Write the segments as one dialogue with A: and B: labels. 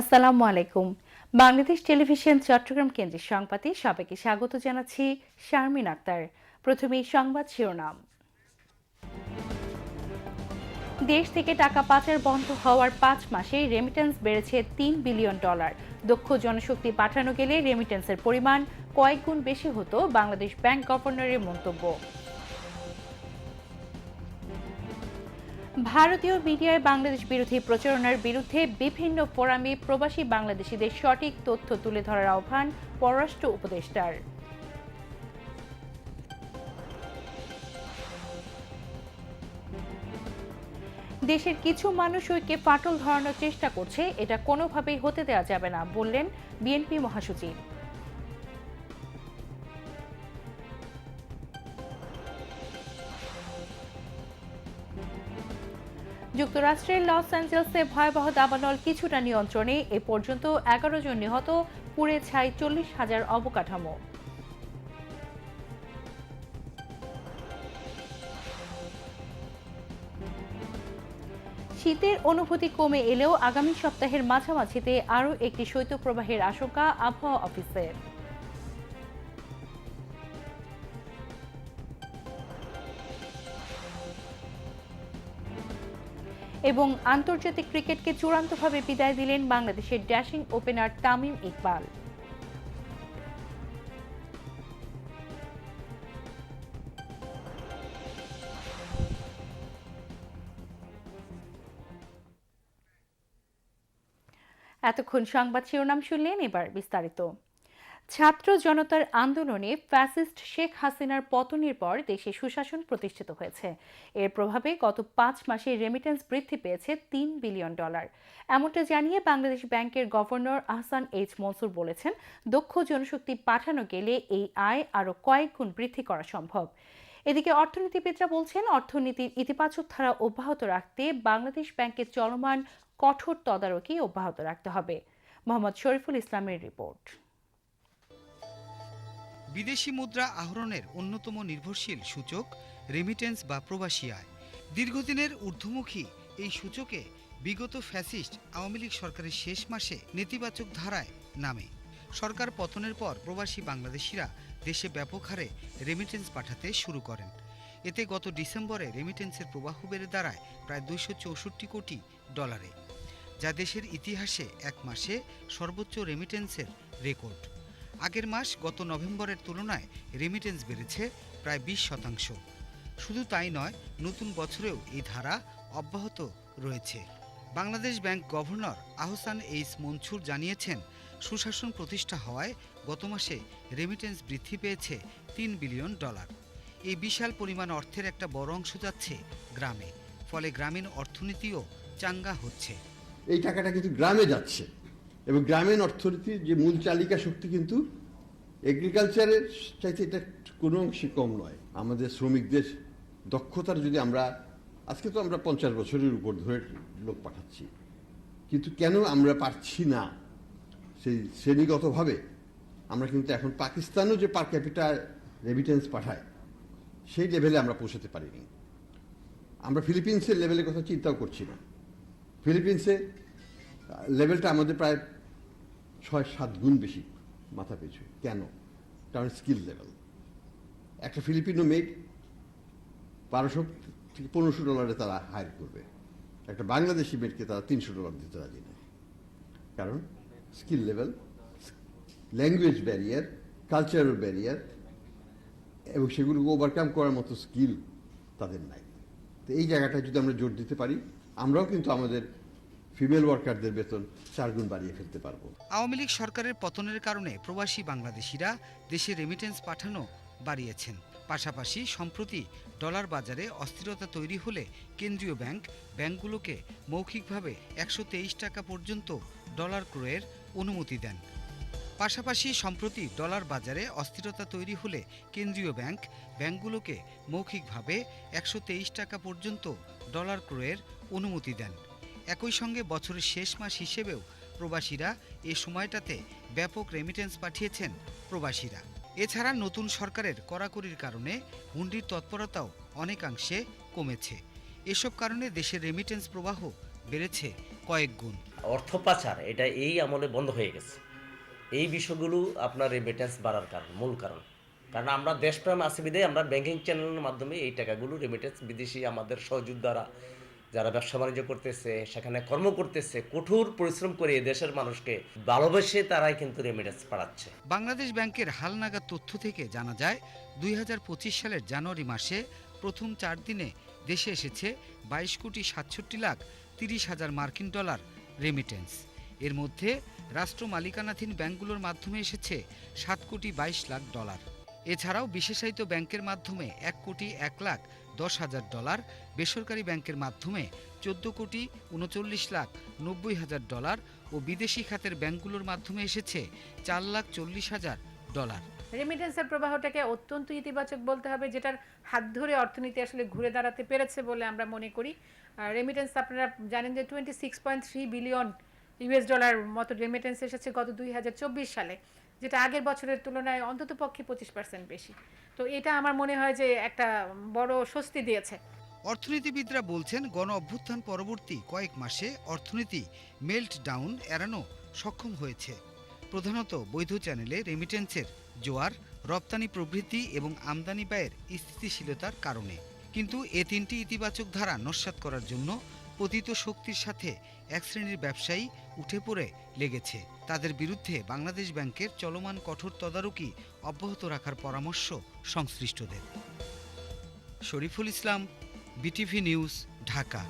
A: আসসালামু আলাইকুম বাংলাদেশ টেলিভিশন চট্টগ্রাম কেন্দ্রের সংবাদে সবাইকে স্বাগত জানাচ্ছি শারমিন আক্তার প্রথমেই সংবাদ শিরোনাম দেশ থেকে টাকা পাচার বন্ধ হওয়ার পাঁচ মাসেই রেমিটেন্স বেড়েছে তিন বিলিয়ন ডলার দক্ষ জনশক্তি পাঠানো গেলে রেমিটেন্সের পরিমাণ কয়েক গুণ বেশি হতো বাংলাদেশ ব্যাংক গভর্নরের মন্তব্য ভারতীয় মিডিয়ায় বাংলাদেশ বিরোধী প্রচারণার বিরুদ্ধে বিভিন্ন ফোরামে প্রবাসী বাংলাদেশিদের সঠিক তথ্য তুলে ধরার আহ্বান পররাষ্ট্র উপদেষ্টার দেশের কিছু মানুষ ওইকে ফাটল ধরানোর চেষ্টা করছে এটা কোনোভাবেই হতে দেওয়া যাবে না বললেন বিএনপি মহাসচিব যুক্তরাষ্ট্রের লস অ্যাঞ্জেলসে ভয়াবহ দাবানল কিছুটা নিয়ন্ত্রণে এ পর্যন্ত এগারো জন নিহত পুড়ে ছাই চল্লিশ হাজার অবকাঠামো শীতের অনুভূতি কমে এলেও আগামী সপ্তাহের মাঝামাঝিতে আরও একটি শৈত্যপ্রবাহের আশঙ্কা আবহাওয়া অফিসের এবং আন্তর্জাতিক ক্রিকেটকে চূড়ান্তভাবে বিদায় দিলেন বাংলাদেশের ড্যাশিং ওপেনার তামিম ইকবাল এতক্ষণ সংবাদ শিরোনাম শুনলেন এবার বিস্তারিত ছাত্র জনতার আন্দোলনে ফ্যাসিস্ট শেখ হাসিনার পতনের পর দেশে সুশাসন প্রতিষ্ঠিত হয়েছে এর প্রভাবে গত পাঁচ মাসে রেমিটেন্স বৃদ্ধি পেয়েছে তিন বিলিয়ন ডলার এমনটা জানিয়ে বাংলাদেশ ব্যাংকের গভর্নর আহসান এইচ মনসুর বলেছেন দক্ষ জনশক্তি পাঠানো গেলে এই আয় আরও কয়েক গুণ বৃদ্ধি করা সম্ভব এদিকে অর্থনীতিবিদরা বলছেন অর্থনীতির ইতিবাচক ধারা অব্যাহত রাখতে বাংলাদেশ ব্যাংকের চলমান কঠোর তদারকি অব্যাহত রাখতে হবে মোহাম্মদ শরীফুল ইসলামের রিপোর্ট
B: বিদেশি মুদ্রা আহরণের অন্যতম নির্ভরশীল সূচক রেমিটেন্স বা প্রবাসী আয় দীর্ঘদিনের ঊর্ধ্বমুখী এই সূচকে বিগত ফ্যাসিস্ট আওয়ামী লীগ সরকারের শেষ মাসে নেতিবাচক ধারায় নামে সরকার পতনের পর প্রবাসী বাংলাদেশিরা দেশে ব্যাপক হারে রেমিটেন্স পাঠাতে শুরু করেন এতে গত ডিসেম্বরে রেমিটেন্সের প্রবাহ বেড়ে দাঁড়ায় প্রায় দুইশো চৌষট্টি কোটি ডলারে যা দেশের ইতিহাসে এক মাসে সর্বোচ্চ রেমিটেন্সের রেকর্ড আগের মাস গত নভেম্বরের তুলনায় রেমিটেন্স বেড়েছে প্রায় বিশ শতাংশ শুধু তাই নয় নতুন বছরেও এই ধারা অব্যাহত রয়েছে Bangladesh Bank governor Ahsan H Mansur জানিয়েছেন সুশাসন প্রতিষ্ঠা হওয়ায় গত মাসে রেমিটেন্স বৃদ্ধি পেয়েছে তিন বিলিয়ন ডলার এই বিশাল পরিমাণ অর্থের একটা বড় অংশ যাচ্ছে গ্রামে ফলে গ্রামীণ অর্থনীতিও চাঙ্গা হচ্ছে
C: এই টাকাটা কিন্তু গ্রামে যাচ্ছে এবং গ্রামীণ অর্থনীতির যে মূল চালিকা শক্তি কিন্তু এগ্রিকালচারের চাইতে এটা কোনো অংশে কম নয় আমাদের শ্রমিকদের দক্ষতার যদি আমরা আজকে তো আমরা পঞ্চাশ বছরের উপর ধরে লোক পাঠাচ্ছি কিন্তু কেন আমরা পারছি না সেই শ্রেণীগতভাবে আমরা কিন্তু এখন পাকিস্তানও যে পার ক্যাপিটাল রেমিটেন্স পাঠায় সেই লেভেলে আমরা পৌঁছাতে পারিনি আমরা ফিলিপিন্সের লেভেলের কথা চিন্তাও করছি না ফিলিপিন্সে লেভেলটা আমাদের প্রায় ছয় সাত গুণ বেশি মাথা পেয়েছে কেন কারণ স্কিল লেভেল একটা ফিলিপিনো মেড বারোশো থেকে পনেরোশো ডলারে তারা হায়ার করবে একটা বাংলাদেশি মেডকে তারা তিনশো ডলার দিতে রাজি নেয় কারণ skill level language barrier cultural barrier এবং সেগুলোকে ওভারকাম করার মতো স্কিল তাদের নাই তো এই জায়গাটা যদি আমরা জোর দিতে পারি আমরাও কিন্তু আমাদের ফিমেল ওয়ার্কারদের বেতন গুণ বাড়িয়ে ফেলতে পারব
B: আওয়ামী লীগ সরকারের পতনের কারণে প্রবাসী বাংলাদেশিরা দেশে রেমিটেন্স পাঠানো বাড়িয়েছেন পাশাপাশি সম্প্রতি ডলার বাজারে অস্থিরতা তৈরি হলে কেন্দ্রীয় ব্যাংক ব্যাংকগুলোকে মৌখিকভাবে একশো টাকা পর্যন্ত ডলার ক্রয়ের অনুমতি দেন পাশাপাশি সম্প্রতি ডলার বাজারে অস্থিরতা তৈরি হলে কেন্দ্রীয় ব্যাংক ব্যাংকগুলোকে মৌখিকভাবে একশো টাকা পর্যন্ত ডলার ক্রয়ের অনুমতি দেন একই সঙ্গে বছরের শেষ মাস হিসেবেও প্রবাসীরা এ সময়টাতে ব্যাপক রেমিটেন্স পাঠিয়েছেন প্রবাসীরা এছাড়া নতুন সরকারের কড়াকড়ির কারণে হুন্ডির তৎপরতাও অনেকাংশে কমেছে এসব কারণে দেশের রেমিটেন্স প্রবাহ বেড়েছে কয়েক গুণ
D: অর্থ পাচার এটা এই আমলে বন্ধ হয়ে গেছে এই বিষয়গুলো আপনার রেমিটেন্স বাড়ার কারণ মূল কারণ কারণ আমরা দেশপ্রেম আসিবিধে আমরা ব্যাংকিং চ্যানেলের মাধ্যমে এই টাকাগুলো রেমিটেন্স বিদেশি আমাদের সহযোগ দ্বারা যারা ব্যবসা বাণিজ্য করতেছে সেখানে কর্ম করতেছে কঠোর পরিশ্রম করে দেশের মানুষকে ভালোবেসে তারাই কিন্তু রেমিডেন্স পাঠাচ্ছে
B: বাংলাদেশ ব্যাংকের হালনাগা তথ্য থেকে জানা যায় দুই সালের জানুয়ারি মাসে প্রথম চার দিনে দেশে এসেছে বাইশ কোটি সাতষট্টি লাখ তিরিশ হাজার মার্কিন ডলার রেমিটেন্স এর মধ্যে রাষ্ট্র মালিকানাধীন ব্যাংকগুলোর মাধ্যমে এসেছে সাত কোটি বাইশ লাখ ডলার এছাড়াও বিশেষায়িত ব্যাংকের মাধ্যমে এক কোটি এক লাখ দশ হাজার ডলার বেসরকারি ব্যাংকের মাধ্যমে চোদ্দ কোটি উনচল্লিশ লাখ নব্বই হাজার ডলার ও বিদেশি খাতের ব্যাংকগুলোর মাধ্যমে এসেছে চার লাখ চল্লিশ হাজার ডলার
E: রেমিটেন্সের প্রবাহটাকে অত্যন্ত ইতিবাচক বলতে হবে যেটার হাত ধরে অর্থনীতি আসলে ঘুরে দাঁড়াতে পেরেছে বলে আমরা মনে করি রেমিটেন্স আপনারা জানেন যে twenty six point three billion US dollar মতো রেমিটেন্স এসেছে গত দুই হাজার চব্বিশ সালে যেটা আগের বছরের তুলনায় অন্তত পক্ষে পঁচিশ পার্সেন্ট বেশি তো এটা আমার মনে হয় যে একটা বড় স্বস্তি দিয়েছে
B: অর্থনীতিবিদরা বলছেন গণ অভ্যুত্থান পরবর্তী কয়েক মাসে অর্থনীতি মেল্ট ডাউন এড়ানো সক্ষম হয়েছে প্রধানত বৈধ চ্যানেলে রেমিটেন্সের জোয়ার রপ্তানি প্রবৃদ্ধি এবং আমদানি ব্যয়ের স্থিতিশীলতার কারণে কিন্তু এ তিনটি ইতিবাচক ধারা নস্বাত করার জন্য পতিত শক্তির সাথে এক শ্রেণীর ব্যবসায়ী উঠে পড়ে লেগেছে তাদের বিরুদ্ধে বাংলাদেশ ব্যাংকের চলমান কঠোর তদারকি অব্যাহত রাখার পরামর্শ সংশ্লিষ্টদের শরীফুল ইসলাম বিটিভি নিউজ ঢাকা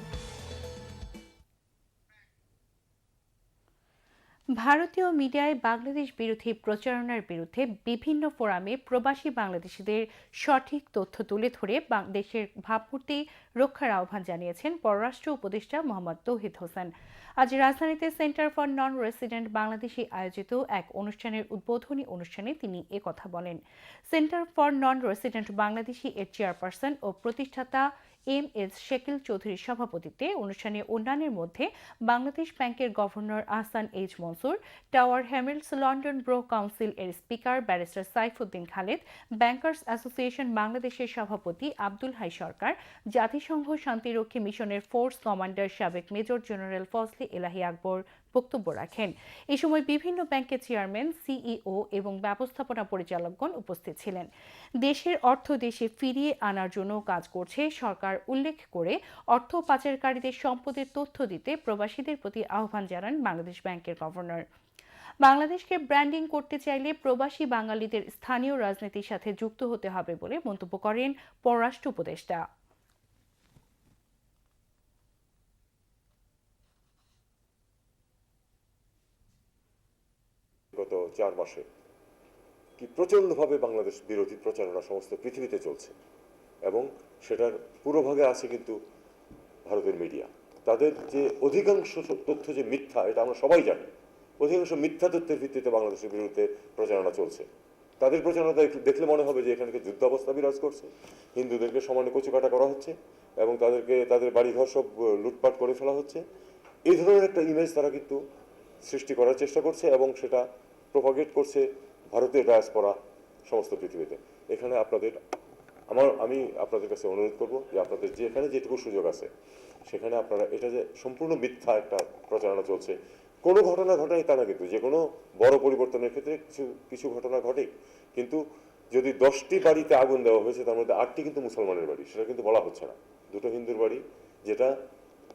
A: ভারতীয় মিডিয়ায় বাংলাদেশ বিরোধী প্রচারণার বিরুদ্ধে বিভিন্ন ফোরামে প্রবাসী বাংলাদেশিদের সঠিক তথ্য তুলে ধরে দেশের ভাবমূর্তি রক্ষার আহ্বান জানিয়েছেন পররাষ্ট্র উপদেষ্টা মোহাম্মদ তৌহিদ হোসেন আজ রাজধানীতে Centre for Non Resident Bangladeshi আয়োজিত এক অনুষ্ঠানের উদ্বোধনী অনুষ্ঠানে তিনি কথা বলেন Centre for Non Resident Bangladeshi এর চেয়ারপারসন ও প্রতিষ্ঠাতা এম এস শেকিল চৌধুরীর সভাপতিত্বে অনুষ্ঠানে অন্যান্যের মধ্যে বাংলাদেশ ব্যাংকের governor Ahsan H Mansur Tower Hamlets London Borough Council এর speaker barrister Saifuddin Khaled bankers association বাংলাদেশের সভাপতি আব্দুল হাই সরকার জাতিসংঘ শান্তিরক্ষী মিশনের ফোর্স কমান্ডার সাবেক মেজর জেনারেল ফজলি এলাহি আকবর বক্তব্য রাখেন এই সময় বিভিন্ন ব্যাংকের চেয়ারম্যান সিইও এবং ব্যবস্থাপনা পরিচালকগণ উপস্থিত ছিলেন দেশের অর্থ দেশে ফিরিয়ে আনার জন্য কাজ করছে সরকার উল্লেখ করে অর্থ পাচারকারীদের সম্পদের তথ্য দিতে প্রবাসীদের প্রতি আহ্বান জানান বাংলাদেশ ব্যাংকের গভর্নর বাংলাদেশকে ব্র্যান্ডিং করতে চাইলে প্রবাসী বাঙালিদের স্থানীয় রাজনীতির সাথে যুক্ত হতে হবে বলে মন্তব্য করেন পররাষ্ট্র উপদেষ্টা চার মাসে কি প্রচণ্ডভাবে বাংলাদেশ বিরোধী প্রচারণা সমস্ত পৃথিবীতে চলছে এবং সেটার পুরোভাগে আছে কিন্তু ভারতের মিডিয়া তাদের যে অধিকাংশ তথ্য যে মিথ্যা এটা আমরা সবাই জানি অধিকাংশ মিথ্যা তথ্যের ভিত্তিতে বাংলাদেশের বিরুদ্ধে প্রচারণা চলছে তাদের প্রচারণা দেখলে মনে হবে যে এখানকে যুদ্ধাবস্থা বিরাজ করছে হিন্দুদেরকে সমানে কচুকাটা করা হচ্ছে এবং তাদেরকে তাদের বাড়িঘর সব লুটপাট করে ফেলা হচ্ছে এই ধরনের একটা ইমেজ তারা কিন্তু সৃষ্টি করার চেষ্টা করছে এবং সেটা প্রভাগেট করছে ভারতীয় ডায়াসপরা সমস্ত পৃথিবীতে এখানে আপনাদের আমার আমি আপনাদের কাছে অনুরোধ করব যে আপনাদের যেখানে যেটুকু সুযোগ আছে সেখানে আপনারা এটা যে সম্পূর্ণ মিথ্যা একটা প্রচারণা চলছে কোনো ঘটনা ঘটায় তা না কিন্তু যে কোনো বড় পরিবর্তনের ক্ষেত্রে কিছু কিছু ঘটনা ঘটে কিন্তু যদি দশটি বাড়িতে আগুন দেওয়া হয়েছে তার মধ্যে আটটি কিন্তু মুসলমানের বাড়ি সেটা কিন্তু বলা হচ্ছে না দুটো হিন্দুর বাড়ি যেটা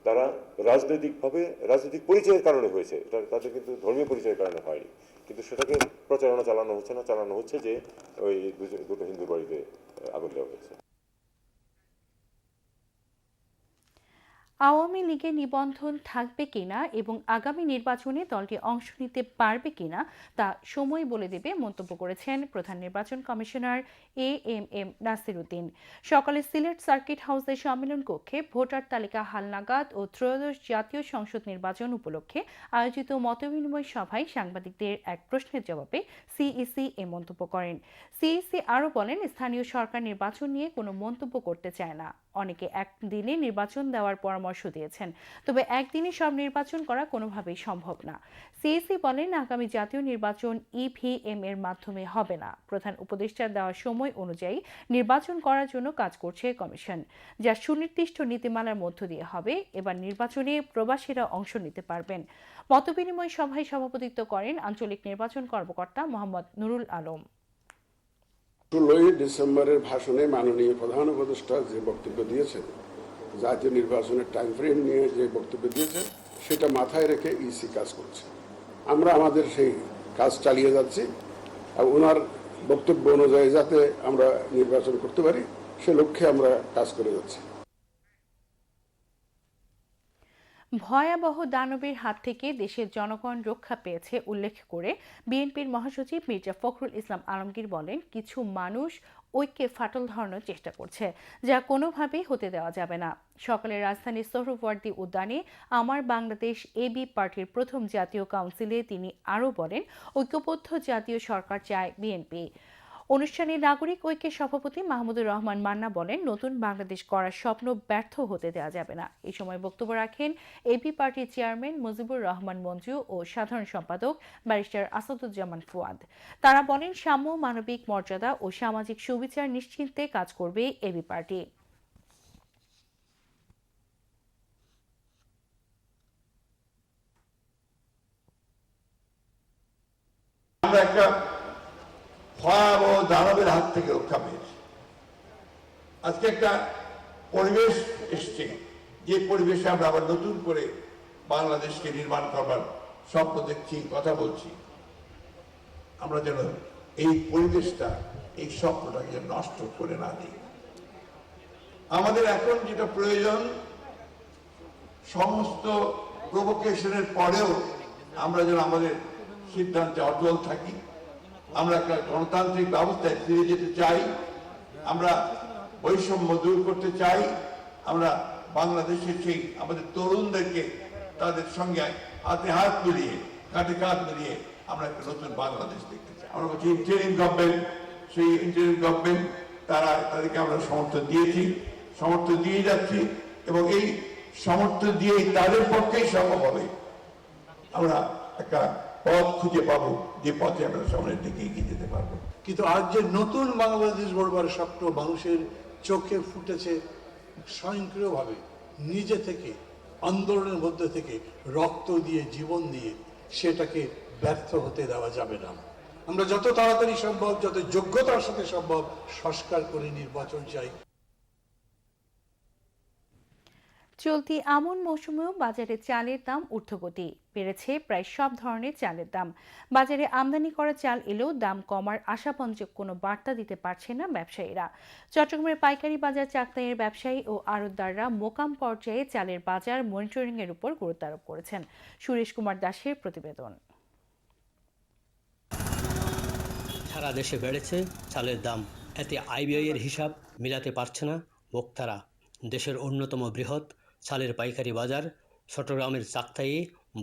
A: তারা রাজনৈতিকভাবে রাজনৈতিক পরিচয়ের কারণে হয়েছে এটা তাদের কিন্তু ধর্মীয় পরিচয়ের কারণে হয়নি কিন্তু সেটাকে প্রচারণা চালানো হচ্ছে না চালানো হচ্ছে যে ওই দুটো হিন্দুর বাড়িতে আগুন দেওয়া হয়েছে আওয়ামী লীগে নিবন্ধন থাকবে কিনা এবং আগামী নির্বাচনে দলটি অংশ নিতে পারবে কিনা তা সময় বলে দেবে মন্তব্য করেছেন প্রধান নির্বাচন commissioner A M M Nasiruddin সকালে সিলেট সার্কিট হাউসের সম্মেলন কক্ষে ভোটার তালিকা হালনাগাদ ও ত্রয়োদশ জাতীয় সংসদ নির্বাচন উপলক্ষে আয়োজিত মতবিনিময় সভায় সাংবাদিকদের এক প্রশ্নের জবাবে সিইসি e এ মন্তব্য করেন সিইসি e আরও বলেন স্থানীয় সরকার নির্বাচন নিয়ে কোনো মন্তব্য করতে চায় না অনেকে একদিনে নির্বাচন দেওয়ার পরামর্শ দিয়েছেন তবে একদিনে সব নির্বাচন করা কোনোভাবেই সম্ভব না সিইসি e বলেন আগামী জাতীয় নির্বাচন ইভিএম এর মাধ্যমে হবে না প্রধান উপদেষ্টা দেওয়ার সময় সময় অনুযায়ী নির্বাচন করার জন্য কাজ করছে কমিশন যা সুনির্দিষ্ট নীতিমালার মধ্য দিয়ে হবে এবার নির্বাচনে প্রবাসীরা অংশ নিতে পারবেন মতবিনিময় সভায় সভাপতিত্ব করেন আঞ্চলিক নির্বাচন কর্মকর্তা মোহাম্মদ নুরুল আলম
F: ষোলোই ডিসেম্বরের ভাষণে মাননীয় প্রধান উপদেষ্টা যে বক্তব্য দিয়েছেন জাতীয় নির্বাচনের টাইম ফ্রেম নিয়ে যে বক্তব্য দিয়েছে সেটা মাথায় রেখে ইসি e কাজ করছে আমরা আমাদের সেই কাজ চালিয়ে যাচ্ছি আর ওনার বক্তব্য অনুযায়ী যাতে আমরা নির্বাচন করতে পারি সে লক্ষ্যে আমরা কাজ করে যাচ্ছি
A: ভয়াবহ দানবের হাত থেকে দেশের জনগণ রক্ষা পেয়েছে উল্লেখ করে বিএনপির মহাসচিব মির্জা ফখরুল ইসলাম আলমগীর বলেন কিছু মানুষ ঐক্যে ফাটল ধরানোর চেষ্টা করছে যা কোনোভাবেই হতে দেওয়া যাবে না সকালে রাজধানীর সোহরবর্দী উদ্যানে আমার বাংলাদেশ এ বি পার্টির প্রথম জাতীয় কাউন্সিলে তিনি আরও বলেন ঐক্যবদ্ধ জাতীয় সরকার চায় বিএনপি অনুষ্ঠানে নাগরিক ঐক্যের সভাপতি মাহমুদুর রহমান মান্না বলেন নতুন বাংলাদেশ করার স্বপ্ন ব্যর্থ হতে দেওয়া যাবে না এই সময় বক্তব্য রাখেন এবি পার্টির চেয়ারম্যান মুজিবুর রহমান মঞ্জু ও সাধারণ সম্পাদক ব্যারিস্টার আসাদুজ্জামান ফুয়াদ তারা বলেন সাম্য মানবিক মর্যাদা ও সামাজিক সুবিচার নিশ্চিন্তে কাজ করবে এবি পার্টি থেকে রক্ষা পেয়েছে আজকে একটা পরিবেশ এসছে যে পরিবেশে আমরা আবার নতুন করে বাংলাদেশকে নির্মাণ করবার স্বপ্ন দেখছি কথা বলছি আমরা যেন এই পরিবেশটা এই স্বপ্নটাকে যেন নষ্ট করে না দিই আমাদের এখন যেটা প্রয়োজন সমস্ত প্রভোকেশনের
G: পরেও আমরা যেন আমাদের সিদ্ধান্তে অটল থাকি আমরা একটা গণতান্ত্রিক ব্যবস্থায় ফিরে যেতে চাই আমরা বৈষম্য দূর করতে চাই আমরা বাংলাদেশের সেই আমাদের তরুণদেরকে তাদের সঙ্গে হাতে হাত মিলিয়ে কাঁধে কাঁধ মিলিয়ে আমরা একটা নতুন বাংলাদেশ দেখতে চাই আমরা বলছি ইন্টারিম গভর্নমেন্ট সেই ইন্টারিম গভর্নমেন্ট তারা তাদেরকে আমরা সমর্থন দিয়েছি সমর্থন দিয়ে যাচ্ছি এবং এই সমর্থন দিয়েই তাদের পক্ষেই সম্ভব হবে আমরা একটা পথ খুঁজে পাবো যে পথে আমরা সামনের দিকে এগিয়ে যেতে পারবো কিন্তু আজ যে নতুন বাংলাদেশ গড়বার স্বপ্ন মানুষের চোখে ফুটেছে স্বয়ংক্রিয়ভাবে নিজে থেকে আন্দোলনের মধ্যে থেকে রক্ত দিয়ে জীবন দিয়ে সেটাকে ব্যর্থ হতে দেওয়া যাবে না আমরা যত তাড়াতাড়ি সম্ভব যত যোগ্যতার সাথে সম্ভব সংস্কার করে নির্বাচন চাই
A: চলতি আমন মৌসুমেও বাজারে চালের দাম ঊর্ধ্বগতি বেড়েছে প্রায় সব ধরনের চালের দাম বাজারে আমদানি করা চাল এলেও দাম কমার আশাপঞ্জক কোনো বার্তা দিতে পারছে না ব্যবসায়ীরা চট্টগ্রামের পাইকারি বাজার চাকতাইয়ের ব্যবসায়ী ও আড়তদাররা মোকাম পর্যায়ে চালের বাজার মনিটরিংয়ের উপর গুরুত্ব আরোপ করেছেন সুরেশ কুমার দাসের প্রতিবেদন
H: সারা দেশে বেড়েছে চালের দাম এতে এর হিসাব মিলাতে পারছে না ভোক্তারা দেশের অন্যতম বৃহৎ চালের পাইকারি বাজার চট্টগ্রামের চাকতায়ে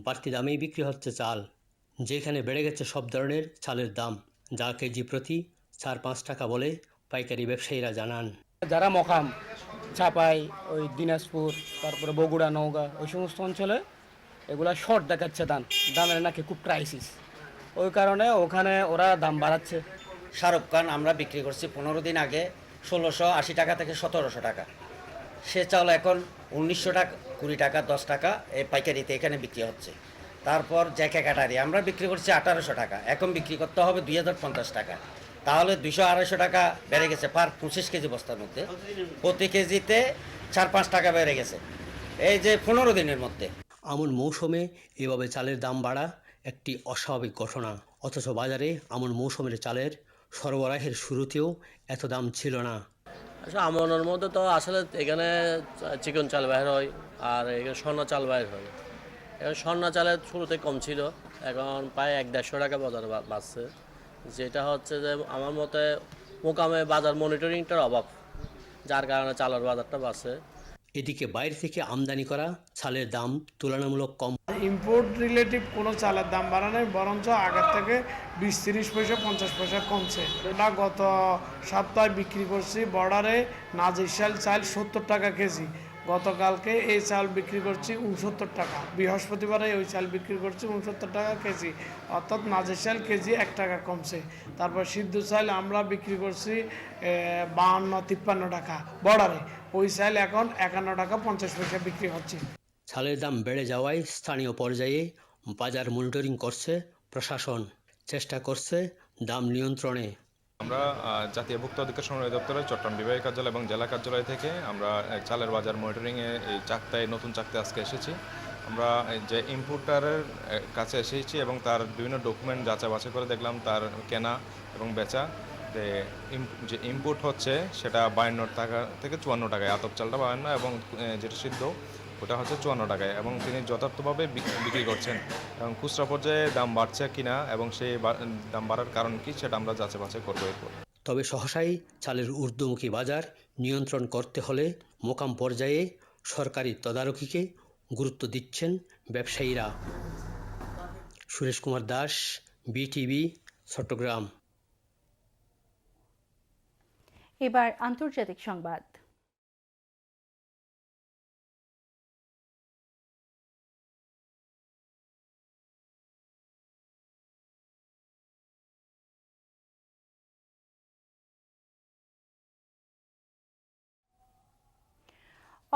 H: বাড়তি দামেই বিক্রি হচ্ছে চাল যেখানে বেড়ে গেছে সব ধরনের চালের দাম যা কেজি প্রতি চার পাঁচ টাকা বলে পাইকারি ব্যবসায়ীরা জানান
I: যারা মকাম চাপাই ওই দিনাজপুর তারপরে বগুড়া নওগাঁ ওই সমস্ত অঞ্চলে এগুলা শর্ট দেখাচ্ছে দাম দামের নাকি খুব ক্রাইসিস ওই কারণে ওখানে ওরা দাম বাড়াচ্ছে
J: শাহরুখ খান আমরা বিক্রি করছি পনেরো দিন আগে ষোলোশো আশি টাকা থেকে সতেরোশো টাকা সে চাল এখন উনিশশো টাকা কুড়ি টাকা দশ টাকা এই পাইকারিতে এখানে বিক্রি হচ্ছে তারপর জ্যাকে কাটারি আমরা বিক্রি করছি আঠারোশো টাকা এখন বিক্রি করতে হবে দুই হাজার পঞ্চাশ টাকা তাহলে দুইশো আড়াইশো টাকা বেড়ে গেছে পার পঁচিশ কেজি বস্তার মধ্যে প্রতি কেজিতে চার পাঁচ টাকা বেড়ে গেছে এই যে পনেরো দিনের মধ্যে
K: আমন মৌসুমে এভাবে চালের দাম বাড়া একটি অস্বাভাবিক ঘটনা অথচ বাজারে আমন মৌসুমের চালের সরবরাহের শুরুতেও এত দাম ছিল না
L: আসলে আচ্ছা, আমনের মধ্যে তো আসলে এখানে চিকন চাল বাইর হয় আর এখানে স্বর্ণ চাল বাইর হয় এখন স্বর্ণ চালের শুরুতে কম ছিল এখন প্রায় এক দেড়শো টাকা বাজার বাড়ছে যেটা হচ্ছে যে আমার মতে মোকামে বাজার মনিটরিংটার অভাব যার কারণে চালের বাজারটা বাড়ছে
M: এদিকে বাইরে থেকে আমদানি করা চালের দাম তুলনামূলক কম
N: ইম্পোর্ট রিলেটিভ কোনো চালের দাম বাড়া বরঞ্চ আগের থেকে বিশ তিরিশ পয়সা পঞ্চাশ পয়সা কমছে এটা গত সপ্তাহে বিক্রি করছি বর্ডারে নাজিশাল চাল সত্তর টাকা কেজি গতকালকে এই চাল বিক্রি করছি উনসত্তর টাকা বৃহস্পতিবারে ওই চাল বিক্রি করছি উনসত্তর টাকা কেজি অর্থাৎ মাঝের চাল কেজি এক টাকা কমছে তারপর সিদ্ধ চাল আমরা বিক্রি করছি বাহান্ন তিপ্পান্ন টাকা বর্ডারে ওই চাল এখন একান্ন টাকা পঞ্চাশ পয়সা বিক্রি হচ্ছে
O: চালের দাম বেড়ে যাওয়ায় স্থানীয় পর্যায়ে বাজার মনিটরিং করছে প্রশাসন চেষ্টা করছে দাম নিয়ন্ত্রণে
P: আমরা জাতীয় ভুক্ত অধিকার সমন্বয় দপ্তরের চট্টগ্রাম বিভাগীয় কার্যালয় এবং জেলা কার্যালয় থেকে আমরা চালের বাজার মনিটরিংয়ে এই চাকতায় নতুন চাকতে আজকে এসেছি আমরা যে ইম্পোর্টারের কাছে এসেছি এবং তার বিভিন্ন ডকুমেন্ট যাচাই বাছাই করে দেখলাম তার কেনা এবং বেচা যে ইম্পোর্ট হচ্ছে সেটা বায়ান্ন টাকা থেকে চুয়ান্ন টাকায় আতপ চালটা বায়ান্ন এবং যেটা সিদ্ধ ওটা হচ্ছে চুয়ান্ন টাকায় এবং তিনি যথার্থভাবে বিক্রি করছেন এবং খুচরা পর্যায়ে দাম বাড়ছে কিনা এবং সেই দাম বাড়ার কারণ কি সেটা আমরা যাচাই বাছাই করবো এরপর
O: তবে সহসাই চালের ঊর্ধ্বমুখী বাজার নিয়ন্ত্রণ করতে হলে মোকাম পর্যায়ে সরকারি তদারকিকে গুরুত্ব দিচ্ছেন ব্যবসায়ীরা সুরেশ কুমার দাস বিটিভি চট্টগ্রাম
A: এবার আন্তর্জাতিক সংবাদ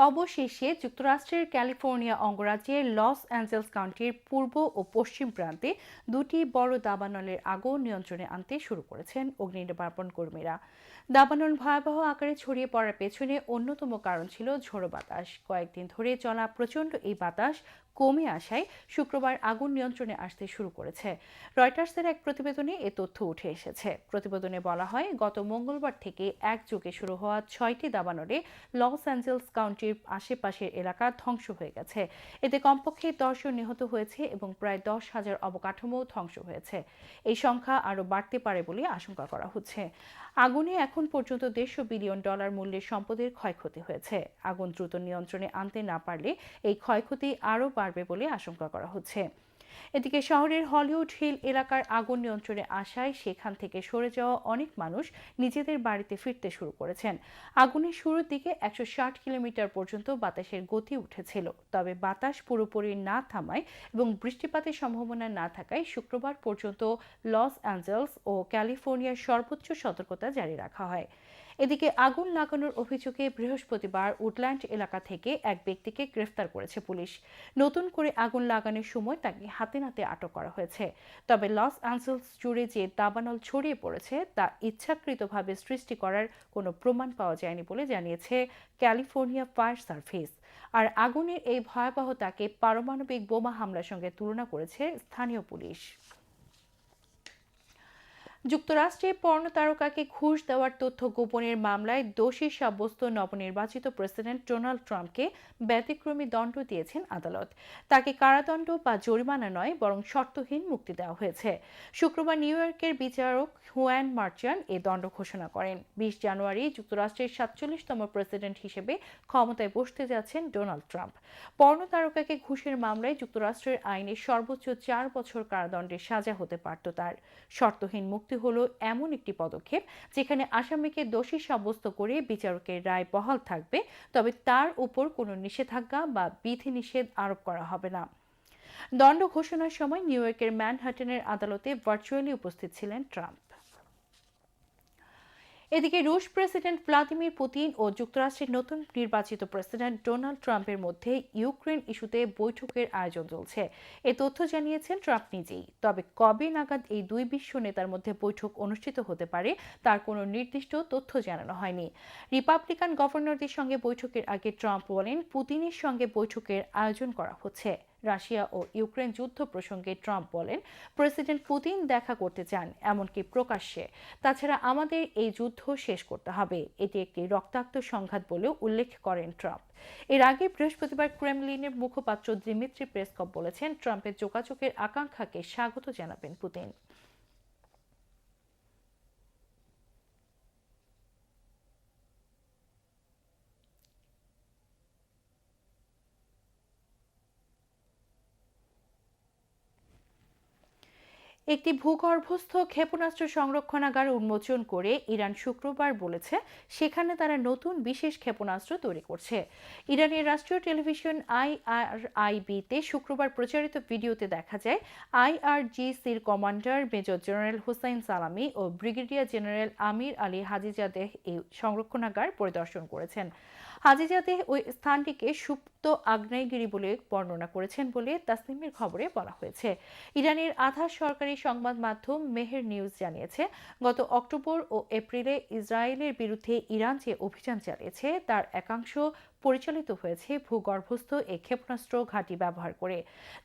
A: অবশেষে যুক্তরাষ্ট্রের ক্যালিফোর্নিয়া অঙ্গরাজ্যের লস অ্যাঞ্জেলস কাউন্টির পূর্ব ও পশ্চিম প্রান্তে দুটি বড় দাবানলের আগুন নিয়ন্ত্রণে আনতে শুরু করেছেন অগ্নি নিবারণ কর্মীরা দাবানল ভয়াবহ আকারে ছড়িয়ে পড়ার পেছনে অন্যতম কারণ ছিল ঝোড়ো বাতাস কয়েকদিন ধরে চলা প্রচণ্ড এই বাতাস কমে আসায় শুক্রবার আগুন নিয়ন্ত্রণে আসতে শুরু করেছে রয়টার্সের এক প্রতিবেদনে এ তথ্য উঠে এসেছে প্রতিবেদনে বলা হয় গত মঙ্গলবার থেকে একযোগে শুরু হওয়া ছয়টি দাবানরে লস অ্যাঞ্জেলস কাউন্টির আশেপাশের এলাকা ধ্বংস হয়ে গেছে এতে কমপক্ষে দশজন নিহত হয়েছে এবং প্রায় দশ হাজার অবকাঠামো ধ্বংস হয়েছে এই সংখ্যা আরও বাড়তে পারে বলে আশঙ্কা করা হচ্ছে আগুনে এখন পর্যন্ত দেড়শো বিলিয়ন ডলার মূল্যের সম্পদের ক্ষয়ক্ষতি হয়েছে আগুন দ্রুত নিয়ন্ত্রণে আনতে না পারলে এই ক্ষয়ক্ষতি আরও বাড়বে বলে আশঙ্কা করা হচ্ছে এদিকে শহরের হলিউড হিল এলাকার আগুন নিয়ন্ত্রণে আসায় সেখান থেকে সরে যাওয়া অনেক মানুষ নিজেদের বাড়িতে ফিরতে শুরু করেছেন আগুনের শুরুর দিকে একশো ষাট কিলোমিটার পর্যন্ত বাতাসের গতি উঠেছিল তবে বাতাস পুরোপুরি না থামায় এবং বৃষ্টিপাতের সম্ভাবনা না থাকায় শুক্রবার পর্যন্ত লস অ্যাঞ্জেলস ও ক্যালিফোর্নিয়ার সর্বোচ্চ সতর্কতা জারি রাখা হয় এদিকে আগুন লাগানোর অভিযোগে বৃহস্পতিবার উডল্যান্ড এলাকা থেকে এক ব্যক্তিকে গ্রেফতার করেছে পুলিশ নতুন করে আগুন লাগানোর সময় তাকে হাতে নাতে আটক করা হয়েছে তবে লস অ্যাঞ্জেলস জুড়ে যে দাবানল ছড়িয়ে পড়েছে তা ইচ্ছাকৃতভাবে সৃষ্টি করার কোনো প্রমাণ পাওয়া যায়নি বলে জানিয়েছে ক্যালিফোর্নিয়া ফায়ার সার্ভিস আর আগুনের এই ভয়াবহতাকে পারমাণবিক বোমা হামলার সঙ্গে তুলনা করেছে স্থানীয় পুলিশ যুক্তরাষ্ট্রে পর্ণ তারকাকে ঘুষ দেওয়ার তথ্য গোপনের মামলায় দোষী সাব্যস্ত নবনির্বাচিত প্রেসিডেন্ট ডোনাল্ড ট্রাম্পকে ব্যতিক্রমী দণ্ড দিয়েছেন আদালত তাকে কারাদণ্ড বা জরিমানা নয় বরং শর্তহীন মুক্তি দেওয়া হয়েছে শুক্রবার নিউ ইয়র্কের বিচারক হুয়ান মার্চিয়ান এ দণ্ড ঘোষণা করেন বিশ জানুয়ারি যুক্তরাষ্ট্রের সাতচল্লিশতম প্রেসিডেন্ট হিসেবে ক্ষমতায় বসতে যাচ্ছেন ডোনাল্ড ট্রাম্প পর্ণ তারকাকে ঘুষের মামলায় যুক্তরাষ্ট্রের আইনে সর্বোচ্চ চার বছর কারাদণ্ডের সাজা হতে পারত তার শর্তহীন মুক্তি চুক্তি হলো এমন একটি পদক্ষেপ যেখানে আসামিকে দোষী সাব্যস্ত করে বিচারকের রায় বহাল থাকবে তবে তার উপর কোনো নিষেধাজ্ঞা বা বিধিনিষেধ আরোপ করা হবে না দণ্ড ঘোষণার সময় নিউ ইয়র্কের ম্যানহাটনের আদালতে ভার্চুয়ালি উপস্থিত ছিলেন ট্রাম্প এদিকে রুশ প্রেসিডেন্ট ভ্লাদিমির পুতিন ও যুক্তরাষ্ট্রের নতুন নির্বাচিত প্রেসিডেন্ট ডোনাল্ড ট্রাম্পের মধ্যে ইউক্রেন ইস্যুতে বৈঠকের আয়োজন চলছে এ তথ্য জানিয়েছেন ট্রাম্প নিজেই তবে কবে নাগাদ এই দুই বিশ্ব নেতার মধ্যে বৈঠক অনুষ্ঠিত হতে পারে তার কোনো নির্দিষ্ট তথ্য জানানো হয়নি রিপাবলিকান গভর্নরদের সঙ্গে বৈঠকের আগে ট্রাম্প বলেন পুতিনের সঙ্গে বৈঠকের আয়োজন করা হচ্ছে রাশিয়া ও ইউক্রেন যুদ্ধ প্রসঙ্গে ট্রাম্প বলেন প্রেসিডেন্ট পুতিন দেখা করতে চান এমনকি প্রকাশ্যে তাছাড়া আমাদের এই যুদ্ধ শেষ করতে হবে এটি একটি রক্তাক্ত সংঘাত বলেও উল্লেখ করেন ট্রাম্প এর আগে বৃহস্পতিবার ক্রেমলিনের মুখপাত্র দিমিত্রি প্রেসকপ বলেছেন ট্রাম্পের যোগাযোগের আকাঙ্ক্ষাকে স্বাগত জানাবেন পুতিন একটি ভূগর্ভস্থ ক্ষেপণাস্ত্র সংরক্ষণাগার উন্মোচন করে ইরান শুক্রবার বলেছে সেখানে তারা নতুন বিশেষ ক্ষেপণাস্ত্র তৈরি করছে ইরানের রাষ্ট্রীয় টেলিভিশন আইআরআইবিতে শুক্রবার প্রচারিত ভিডিওতে দেখা যায় আইআরজিসির commander major general Hussain Salami ও brigadier general Amir Ali Hajizadeh এই সংরক্ষণাগার পরিদর্শন করেছেন হাজিজাদেহ ওই স্থানটিকে সুপ্ত আগ্নেয়গিরি বলে বর্ণনা করেছেন বলে তাসনিমের খবরে বলা হয়েছে ইরানের আধা সরকারি সংবাদ মাধ্যম মেহের নিউজ জানিয়েছে গত অক্টোবর ও এপ্রিলে ইসরায়েলের বিরুদ্ধে ইরান যে অভিযান চালিয়েছে তার একাংশ পরিচালিত হয়েছে ভূগর্ভস্থ এই ক্ষেপণাস্ত্র ঘাঁটি ব্যবহার করে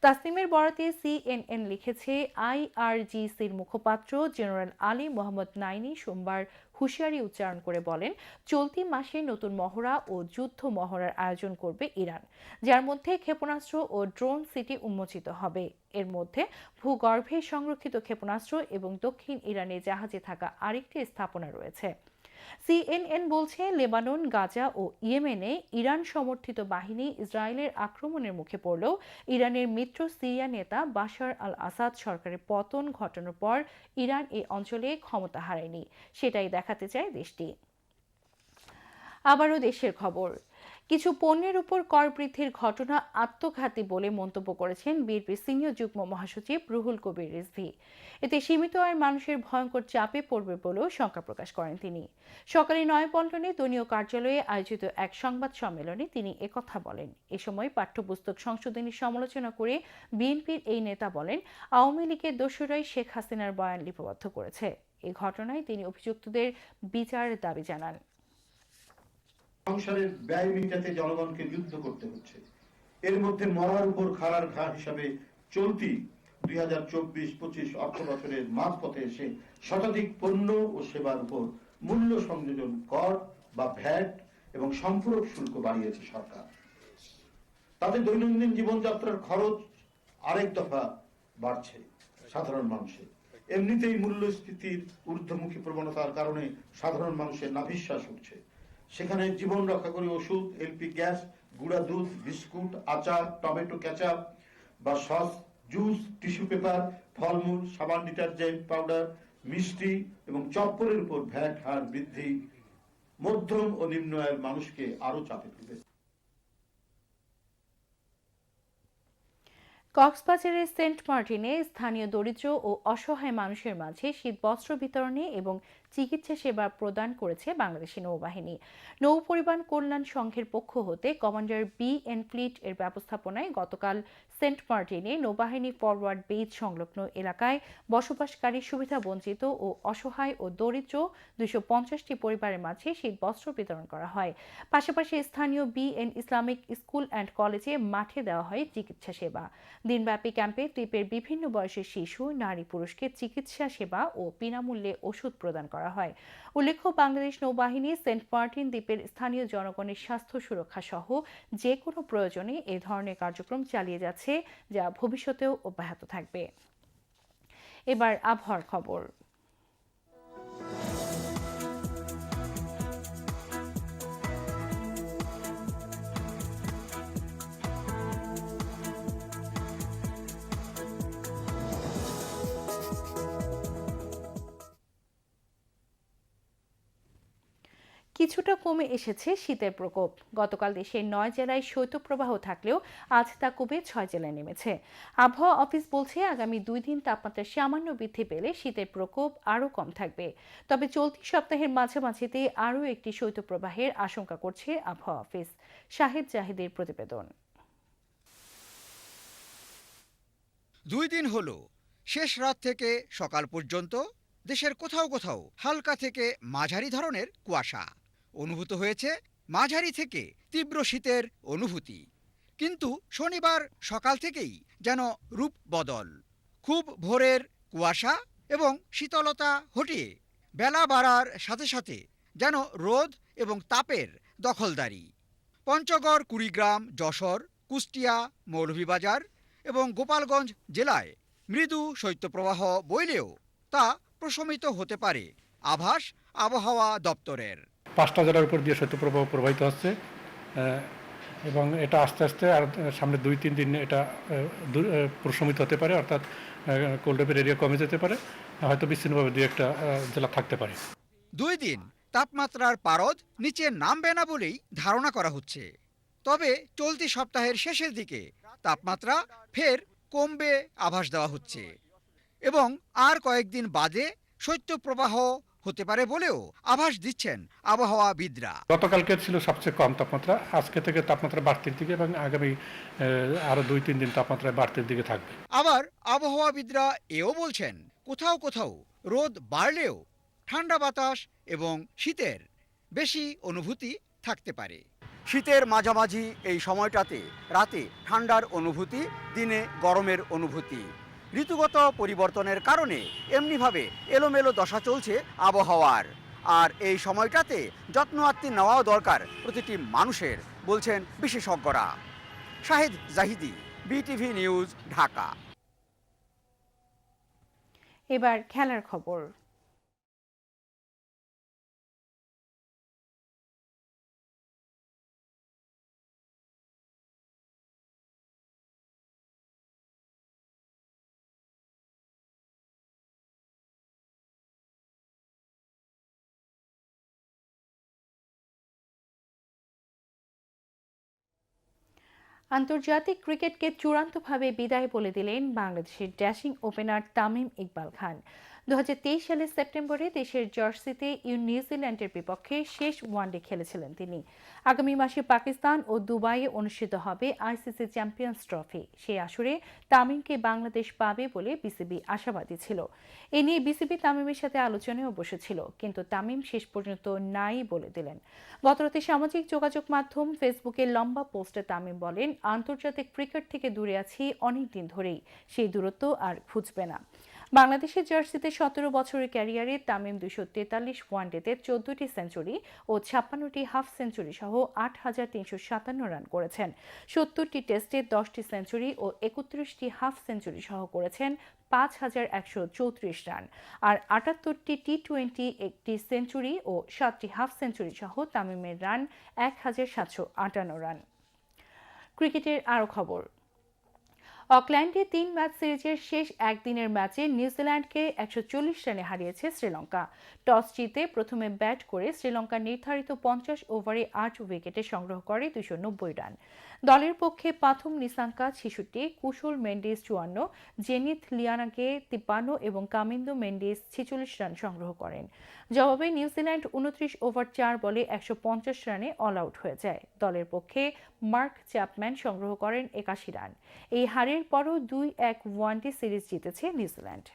A: তাসনিমের বরাতে সিএনএন লিখেছে আইআরজিসির মুখপাত্র জেনারেল আলী মোহাম্মদ নাইনি সোমবার হুঁশিয়ারি উচ্চারণ করে বলেন চলতি মাসে নতুন মহড়া ও যুদ্ধ মহড়ার আয়োজন করবে ইরান যার মধ্যে ক্ষেপণাস্ত্র ও ড্রোন সিটি উন্মোচিত হবে এর মধ্যে ভূগর্ভে সংরক্ষিত ক্ষেপণাস্ত্র এবং দক্ষিণ ইরানে জাহাজে থাকা আরেকটি স্থাপনা রয়েছে সিএনএন বলছে লেবানন গাজা ও ইয়েমেনে ইরান সমর্থিত বাহিনী ইসরায়েলের আক্রমণের মুখে পড়লেও ইরানের মিত্র সিরিয়া নেতা বাশার আল আসাদ সরকারের পতন ঘটানোর পর ইরান এই অঞ্চলে ক্ষমতা হারায়নি সেটাই দেখাতে চায় দেশটি আবারও দেশের খবর কিছু পণ্যের উপর কর বৃদ্ধির ঘটনা আত্মঘাতী বলে মন্তব্য করেছেন বিএনপি সিনিয়র যুগ্ম মহাসচিব রুহুল কবির রিজভি এতে সীমিত আয়ের মানুষের ভয়ঙ্কর চাপে পড়বে বলেও শঙ্কা প্রকাশ করেন তিনি সকালে নয়পল্টনে দলীয় কার্যালয়ে আয়োজিত এক সংবাদ সম্মেলনে তিনি একথা বলেন এ সময় পাঠ্যপুস্তক সংশোধনী সমালোচনা করে বিএনপির এই নেতা বলেন আওয়ামী লীগের দোসরাই শেখ হাসিনার বয়ান লিপিবদ্ধ করেছে এ ঘটনায় তিনি অভিযুক্তদের বিচার দাবি জানান
Q: সংসারের ব্যয় মিটাতে জনগণকে যুদ্ধ করতে হচ্ছে এর মধ্যে মরার উপর খাড়ার ঘা হিসাবে চলতি দুই হাজার চব্বিশ পঁচিশ অর্থ বছরের মাঝপথে এসে শতাধিক পণ্য ও সেবার উপর মূল্য সংযোজন কর বা ভ্যাট এবং সম্পূরক শুল্ক বাড়িয়েছে সরকার তাদের দৈনন্দিন জীবনযাত্রার খরচ আরেক দফা বাড়ছে সাধারণ মানুষের এমনিতেই মূল্যস্ফীতির ঊর্ধ্বমুখী প্রবণতার কারণে সাধারণ মানুষের নাভিশ্বাস উঠছে সেখানে জীবন রক্ষা রক্ষাকারী ওষুধ এলপি গ্যাস গুঁড়া দুধ বিস্কুট আচার টমেটো কেচাপ বা সস জুস টিস্যু পেপার ফলমূল সাবান ডিটারজেন্ট পাউডার মিষ্টি এবং চপ্পরের উপর ভ্যাট হার বৃদ্ধি মধ্যম ও নিম্ন আয়ের মানুষকে আরো চাপে তুলেছে
A: কক্সবাজারের সেন্ট মার্টিনে স্থানীয় দরিদ্র ও অসহায় মানুষের মাঝে শীতবস্ত্র বিতরণে এবং চিকিৎসা সেবা প্রদান করেছে বাংলাদেশ নৌবাহিনী নৌ পরিবহন কল্যাণ সংঘের পক্ষ হতে কমান্ডার বি এন ফ্লিট এর ব্যবস্থাপনায় গতকাল সেন্ট মার্টিনে নৌবাহিনী ফরওয়ার্ড বেজ সংলগ্ন এলাকায় বসবাসকারী সুবিধাবঞ্চিত ও অসহায় ও দরিদ্র দুশো পঞ্চাশটি পরিবারের মাঝে শীত বস্ত্র বিতরণ করা হয় পাশাপাশি স্থানীয় B N Islamic school and কলেজে মাঠে দেওয়া হয় চিকিৎসা সেবা দিনব্যাপী ক্যাম্পে দ্বীপের বিভিন্ন বয়সের শিশু নারী পুরুষকে চিকিৎসা সেবা ও বিনামূল্যে ওষুধ প্রদান করা করা হয় উল্লেখ্য বাংলাদেশ নৌবাহিনী সেন্ট মার্টিন দ্বীপের স্থানীয় জনগণের স্বাস্থ্য সুরক্ষা সহ যে কোনো প্রয়োজনে এ ধরনের কার্যক্রম চালিয়ে যাচ্ছে যা ভবিষ্যতেও অব্যাহত থাকবে এবার আবহাওয়ার খবর কিছুটা কমে এসেছে শীতের প্রকোপ গতকাল দেশের নয় জেলায় শৈত্যপ্রবাহ থাকলেও আজ তা কমে ছয় জেলায় নেমেছে আবহাওয়া অফিস বলছে আগামী দুই দিন তাপমাত্রা সামান্য বৃদ্ধি পেলে শীতের প্রকোপ আরও কম থাকবে তবে চলতি সপ্তাহের মাঝামাঝিতে আরও একটি শৈত্যপ্রবাহের আশঙ্কা করছে আবহাওয়া অফিস শাহিদ জাহিদের প্রতিবেদন
R: দুই দিন হলো শেষ রাত থেকে সকাল পর্যন্ত দেশের কোথাও কোথাও হালকা থেকে মাঝারি ধরনের কুয়াশা অনুভূত হয়েছে মাঝারি থেকে তীব্র শীতের অনুভূতি কিন্তু শনিবার সকাল থেকেই যেন রূপ বদল খুব ভোরের কুয়াশা এবং শীতলতা হটিয়ে বেলা বাড়ার সাথে সাথে যেন রোদ এবং তাপের দখলদারি পঞ্চগড় কুড়িগ্রাম যশোর কুষ্টিয়া মৌলভীবাজার এবং গোপালগঞ্জ জেলায় মৃদু শৈত্যপ্রবাহ বইলেও তা প্রশমিত হতে পারে আভাস আবহাওয়া দপ্তরের
S: পাঁচটা জেলার উপর দিয়ে শৈত্যপ্রবাহ প্রবাহিত হচ্ছে এবং এটা আস্তে আস্তে আর সামনে দুই তিন দিন এটা প্রশমিত হতে পারে অর্থাৎ কোল্ডেপের এরিয়া কমে যেতে পারে হয়তো বিচ্ছিন্নভাবে দুই একটা জেলা থাকতে পারে
R: দুই দিন তাপমাত্রার পারদ নিচে নামবে না বলেই ধারণা করা হচ্ছে তবে চলতি সপ্তাহের শেষের দিকে তাপমাত্রা ফের কমবে আভাস দেওয়া হচ্ছে এবং আর কয়েকদিন বাদে শৈত্যপ্রবাহ হতে পারে বলেও আভাস দিচ্ছেন আবহাওয়াবিদরা
S: গতকালকে ছিল সবচেয়ে কম তাপমাত্রা আজকে থেকে তাপমাত্রা বাড়তির দিকে এবং আগামী আরো দুই তিন দিন তাপমাত্রা বাড়তির দিকে থাকবে
R: আবার আবহাওয়াবিদরা এও বলছেন কোথাও কোথাও রোদ বাড়লেও ঠান্ডা বাতাস এবং শীতের বেশি অনুভূতি থাকতে পারে শীতের মাঝামাঝি এই সময়টাতে রাতে ঠান্ডার অনুভূতি দিনে গরমের অনুভূতি ঋতুগত পরিবর্তনের কারণে এমনিভাবে এলোমেলো দশা চলছে আবহাওয়ার আর এই সময়টাতে যত্ন আত্মি নেওয়াও দরকার প্রতিটি মানুষের বলছেন বিশেষজ্ঞরা শাহিদ জাহিদি বিটিভি নিউজ ঢাকা
A: এবার খেলার খবর আন্তর্জাতিক ক্রিকেটকে চূড়ান্তভাবে বিদায় বলে দিলেন বাংলাদেশের ড্যাশিং ওপেনার তামিম ইকবাল খান দু সালের সেপ্টেম্বরে দেশের জার্সিতে নিউজিল্যান্ডের বিপক্ষে শেষ ওয়ানডে খেলেছিলেন তিনি আগামী মাসে পাকিস্তান ও দুবাইয়ে অনুষ্ঠিত হবে আইসিসি চ্যাম্পিয়ন্স ট্রফি সেই আসরে তামিমকে বাংলাদেশ পাবে বলে বিসিবি আশাবাদী ছিল এ নিয়ে বিসিবি তামিমের সাথে আলোচনায়ও বসেছিল কিন্তু তামিম শেষ পর্যন্ত নাই বলে দিলেন গতরাতে সামাজিক যোগাযোগ মাধ্যম ফেসবুকে লম্বা পোস্টে তামিম বলেন আন্তর্জাতিক ক্রিকেট থেকে দূরে আছি অনেক দিন ধরেই সেই দূরত্ব আর খুঁজবে না বাংলাদেশের জার্সিতে সতেরো বছরের ক্যারিয়ারে তামিম দুশো তেতাল্লিশ ওয়ানডেতে চোদ্দটি সেঞ্চুরি ও ছাপ্পান্নটি হাফ সেঞ্চুরি সহ আট হাজার তিনশো সাতান্ন রান করেছেন সত্তরটি টেস্টে দশটি সেঞ্চুরি ও একত্রিশটি হাফ সেঞ্চুরি সহ করেছেন পাঁচ হাজার একশো চৌত্রিশ রান আর আটাত্তরটি টি টোয়েন্টি একটি সেঞ্চুরি ও সাতটি হাফ সেঞ্চুরি সহ তামিমের রান এক হাজার সাতশো আটান্ন রান ক্রিকেটের আরও খবর অকল্যান্ডে তিন ম্যাচ সিরিজের শেষ একদিনের ম্যাচে নিউজিল্যান্ডকে একশো চল্লিশ রানে হারিয়েছে শ্রীলঙ্কা টস জিতে প্রথমে ব্যাট করে শ্রীলঙ্কা নির্ধারিত পঞ্চাশ ওভারে আট উইকেটে সংগ্রহ করে দুশো নব্বই রান দলের পক্ষে পাথম নিসাঙ্কা ছেষট্টি কুশল মেন্ডিস চুয়ান্ন জেনিথ লিয়ানাকে তিপ্পান্ন এবং কামিন্দো মেন্ডিস ছেচল্লিশ রান সংগ্রহ করেন জবাবে নিউজিল্যান্ড উনত্রিশ ওভার চার বলে একশো পঞ্চাশ রানে অল আউট হয়ে যায় দলের পক্ষে মার্ক চ্যাপম্যান সংগ্রহ করেন একাশি রান এই হারের এরপরও দুই এক ওয়ানডে সিরিজ জিতেছে নিউজিল্যান্ড